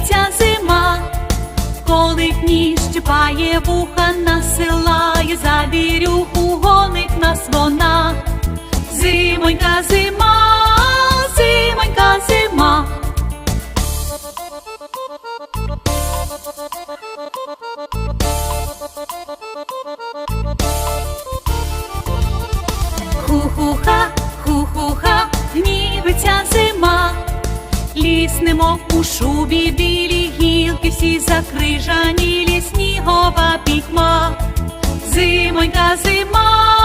сміється зима, коли ніж чіпає вуха, насилає, за вірюху гонить нас вона, зимонька зима, зимонька зима. Ху-ху-ха, ху-ху-ха, нібиться зима. Ліс у шубі білі гілки, всі закрижані ліснігова пітьма. Зимонька, зима,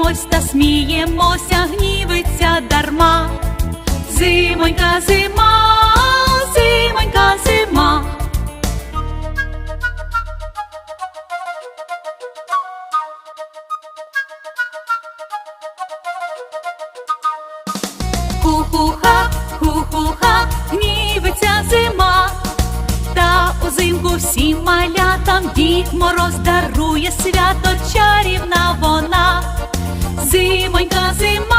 граємось та сміємося, гнівиться дарма. Зимонька, зима, зимонька, зима. Ху-ху-ха, ху-ху-ха, гнівиться зима. Та узимку всім малятам дід мороз дарує свято gì mình cả sim